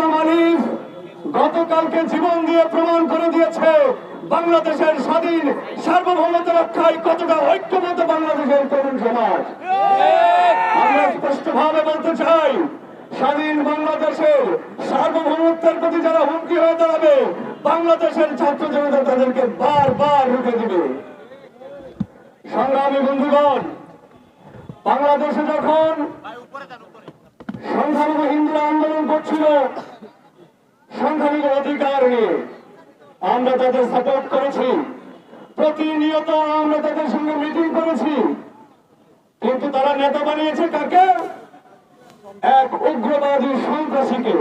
আসলাম আলিফ গতকালকে জীবন দিয়ে প্রমাণ করে দিয়েছে বাংলাদেশের স্বাধীন সার্বভৌমত্ব রক্ষায় কতটা ঐক্যবদ্ধ বাংলাদেশের তরুণ সমাজ। আমরা স্পষ্টভাবে বলতে চাই, স্বাধীন বাংলাদেশের সার্বভৌমত্বের প্রতি যারা হুমকি হয়ে দাঁড়াবে, বাংলাদেশের ছাত্র জনতা তাদেরকে বারবার রুখে দিবে। সংগ্রামী বন্ধুগণ, বাংলাদেশে যখন আমরা তাদের সাপোর্ট করেছি। প্রতিনিয়ত আমরা তাদের সঙ্গে মিটিং করেছি। কিন্তু তারা নেতা বানিয়েছে কাকে? এক উগ্রবাদী সন্ত্রাসীকে।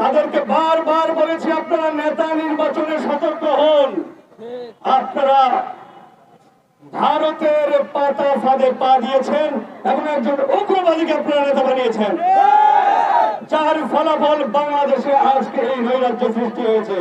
তাদেরকে বারবার বলেছি, আপনারা নেতা নির্বাচনে সতর্ক হন। আপনারা ভারতের পাতা ফাঁদে পা দিয়েছেন এবং একজন উগ্রবাদীকে আপনারা নেতা বানিয়েছেন। যার ফলাফল বাংলাদেশে আজকে এই নৈরাজ্য সৃষ্টি হয়েছে।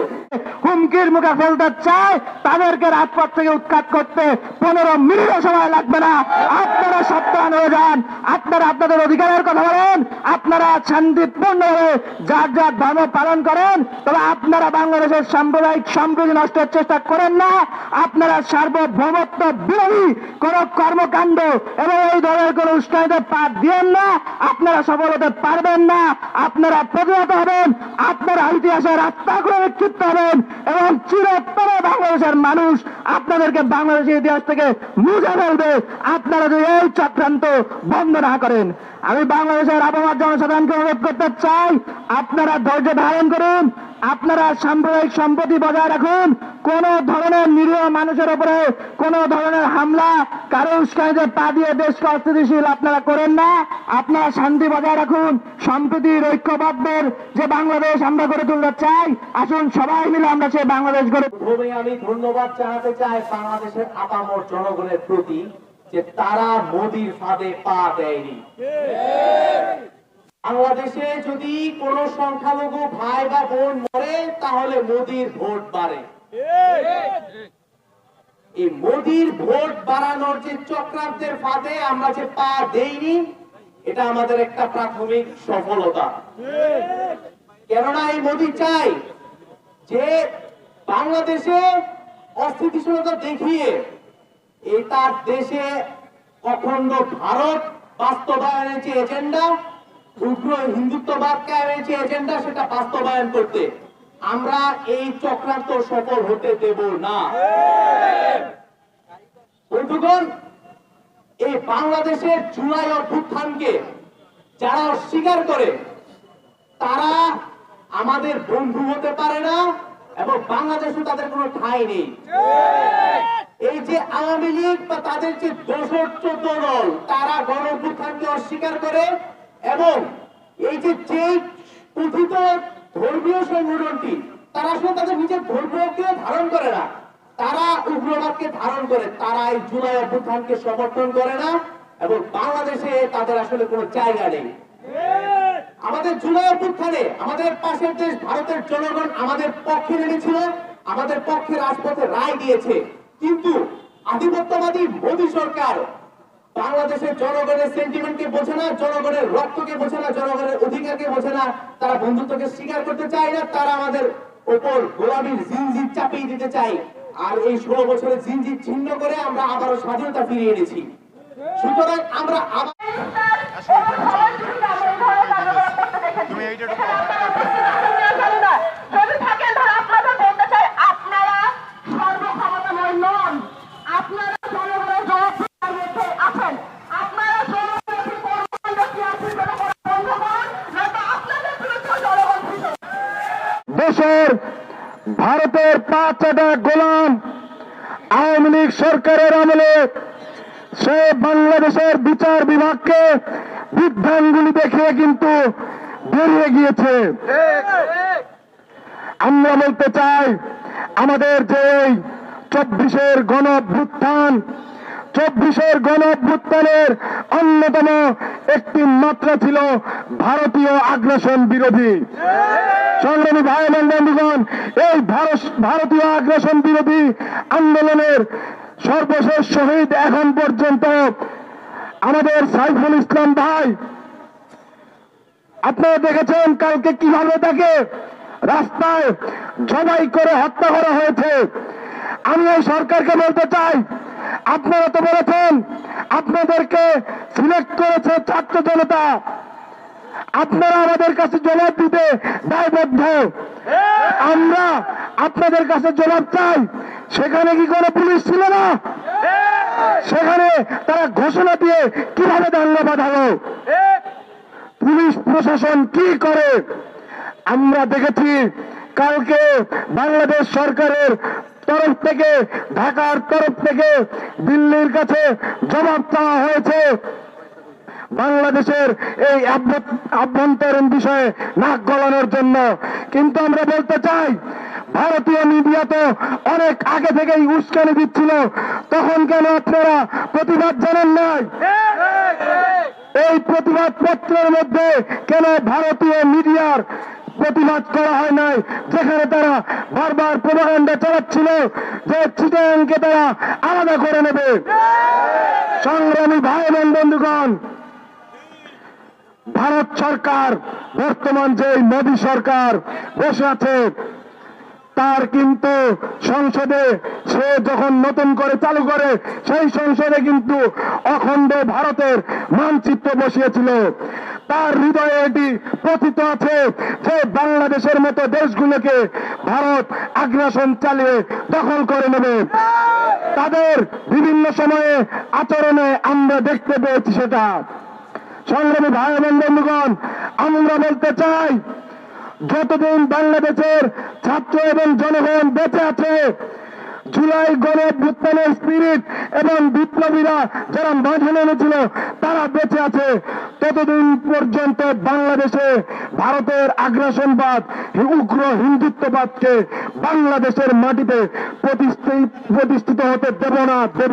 হুমকির মুখে ফেলতে চায়, তাদেরকে রাজপথ থেকে উৎখাত করতে পনেরো মিনিটও সময় লাগবে না। আপনারা সাবধান হয়ে যান। আপনারা আপনাদের অধিকারের কথা বলেন। আপনারা শান্তিপূর্ণভাবে যার যার ধর্ম পালন করেন, তবে আপনারা বাংলাদেশের সাম্প্রদায়িক সম্প্রীতি নষ্টের চেষ্টা করেন না। আপনারা সার্বভৌমত্ব বিরোধী কোন কর্মকাণ্ড এবং এই ধরনের কোন উষ্ণায়তে পা দিয়েন না। আপনারা সফল হতে পারবেন না। আপনারা প্রতিহত হবেন। আপনারা ইতিহাসের আত্মা করে বিক্ষিপ্ত হবেন। এবং চিরতরে বাংলাদেশের মানুষ আপনাদেরকে বাংলাদেশের ইতিহাস থেকে মুছে ফেলবে। আপনারা যদি এই চক্রান্ত বন্ধ না করেন, আমি বাংলাদেশের আবহাওয়ার জনসাধারণকে অনুরোধ করতে চাই, আপনারা ধৈর্য ধারণ করুন আপনারা সাম্প্রদায়িক সম্পত্তি বজায় রাখুন। কোন ধরনের নিরীহ মানুষের উপরে কোন ধরনের হামলা, কারও উস্কানিতে পা দিয়ে দেশকে অস্থিতিশীল আপনারা করেন না। আপনারা শান্তি বজায় রাখুন। সম্প্রীতির ঐক্যবদ্ধের যে বাংলাদেশ আমরা গড়ে তুলতে চাই, আসুন সবাই মিলে আমরা সেই বাংলাদেশ গড়ে আমি ধন্যবাদ জানাতে চাই বাংলাদেশের আপামর জনগণের প্রতি যে তারা মোদির ফাঁদে পা দেয়নি। বাংলাদেশে যদি কোন সংখ্যালঘু ভাই বা বোন মরে, তাহলে মোদির ভোট বাড়ে। এই মোদির ভোট বাড়ানোর যে চক্রান্তের ফাঁদে আমরা যে পা দেইনি, এটা আমাদের একটা প্রাথমিক সফলতা। কেননা এই মোদি চাই যে বাংলাদেশে অস্থিতিশীলতা দেখিয়ে এই তার দেশে অখণ্ড ভারত বাস্তবায়নের যে এজেন্ডা উগ্র হিন্দুত্ববাদ কায়েমের যে এজেন্ডা সেটা বাস্তবায়ন করতে, আমরা এই চক্রান্ত সফল হতে দেব না। বন্ধুগণ, এই বাংলাদেশের জুলাই অভ্যুত্থানকে যারা অস্বীকার করে, তারা আমাদের বন্ধু হতে পারে না এবং বাংলাদেশে তাদের কোনো ঠাঁই নেই। এই যে আওয়ামী লীগ বা তাদের যে দোষর চোদ্দ দল, তারা গণ অভ্যুত্থানকে অস্বীকার করে এবং এই যে কথিত ধর্মীয় সংগঠনটি, তারা আসলে তাদের নিজের ধর্মকে ধারণ করে না। তারা উগ্রবাদকে ধারণ করে তারা এই জুলাই অভ্যুত্থানকে সমর্থন করে না এবং বাংলাদেশে তাদের আসলে কোনো জায়গা নেই। আমাদের জুলাই অভ্যুত্থানে আমাদের পাশের দেশ ভারতের জনগণ আমাদের পক্ষে নেমেছিল, আমাদের পক্ষে রাজপথে রায় দিয়েছে। কিন্তু আধিপত্যবাদী মোদী সরকার বাংলাদেশের জনগণের সেন্টিমেন্টকে বোঝে না, জনগণের রক্তকে বোঝে না, জনগণের অধিকারকে বোঝে না, তারা বন্ধুত্বকে স্বীকার করতে চায় না, তারা আমাদের ওপর গোলামীর জিনজির চাপিয়ে দিতে চায়। আর এই ষোলো বছরের জিনজির ছিন্ন করে আমরা আবারও স্বাধীনতা ফিরিয়ে এনেছি। সুতরাং আমরা আবার তুমি এইটা যদি থাকেন তাহলে আপনাদের বলতে চাই আপনারা সর্বক্ষমতাময় নন আপনারা জনগণের জবাবদিহিতার মধ্যে আছেন আপনারা জনগণের কি কর্মকাণ্ড কি আছে সেটা করা বন্ধ করুন নয়তো আপনাদের বিরুদ্ধে জনগণ ফিরে দেশের ভারতের পাঁচ চাটা গোলাম আওয়ামী লীগ সরকারের আমলে সে বাংলাদেশের বিচার বিভাগকে বিধানগুলি দেখিয়ে কিন্তু বেরিয়ে গিয়েছে। আমরা বলতে চাই, আমাদের যে চব্বিশের গণ চব্বিশের গণ অন্যতম একটি মাত্রা ছিল ভারতীয় আগ্রাসন বিরোধী। সংগ্রামী ভাই বন্ধুগণ, এই ভারতীয় আগ্রাসন বিরোধী আন্দোলনের সর্বশেষ শহীদ এখন পর্যন্ত আমাদের সাইফুল ইসলাম ভাই, আপনারা দেখেছেন কালকে কীভাবে তাকে রাস্তায় জবাই করে হত্যা করা হয়েছে। আমি এই সরকারকে বলতে চাই আপনারা তো বলেছেন, আপনাদেরকে সিলেক্ট করেছে ছাত্র জনতা। আপনারা আমাদের কাছে জবাব দিতে দায়বদ্ধ। আমরা আপনাদের কাছে জবাব চাই। সেখানে কি কোনো পুলিশ ছিল না? সেখানে তারা ঘোষণা দিয়ে কীভাবে দাঙ্গা বাঁধালো? পুলিশ প্রশাসন কি করে? আমরা দেখেছি কালকে বাংলাদেশ সরকারের তরফ থেকে, ঢাকার তরফ থেকে দিল্লির কাছে জবাব চাওয়া হয়েছে। বাংলাদেশের এই আভ্যন্তরীণ বিষয়ে নাক গলানোর জন্য। কিন্তু আমরা বলতে চাই, ভারতীয় মিডিয়া তো অনেক আগে থেকেই উস্কানি দিচ্ছিল। তখন কেন আপনারা প্রতিবাদ জানান নাই? এই প্রতিবাদ পত্রের মধ্যে কেন ভারতীয় মিডিয়ার প্রতিবাদ করা হয় নাই। যেখানে তারা বারবার প্রভাকাণ্ডা চালাচ্ছিল, যে চিটাংকে তারা আলাদা করে নেবে। সংগ্রামী ভাই বোন বন্ধুগণ, ভারত সরকার, বর্তমান যে মোদী সরকার বসে আছে তার কিন্তু সংসদে সে যখন নতুন করে চালু করে, সেই সংসদে কিন্তু অখণ্ড ভারতের মানচিত্র বসিয়েছিল। তার হৃদয়ে এটি প্রথিত আছে যে বাংলাদেশের মতো দেশগুলোকে ভারত আগ্রাসন চালিয়ে দখল করে নেবে। তাদের বিভিন্ন সময়ে আচরণে আমরা দেখতে পেয়েছি সেটা। সংগ্রামী ভাই বোন বন্ধুগণ, আমরা বলতে চাই, যতদিন বাংলাদেশের ছাত্র এবং জনগণ বেঁচে আছে। জুলাই গণ অভ্যুত্থানের স্পিরিট এবং বিপ্লবীরা যারা মাঠে নেমেছিল, তারা বেঁচে আছে। ততদিন পর্যন্ত বাংলাদেশে ভারতের আগ্রাসনবাদ, উগ্র হিন্দুত্ববাদকে বাংলাদেশের মাটিতে প্রতিষ্ঠিত হতে দেব না, দেব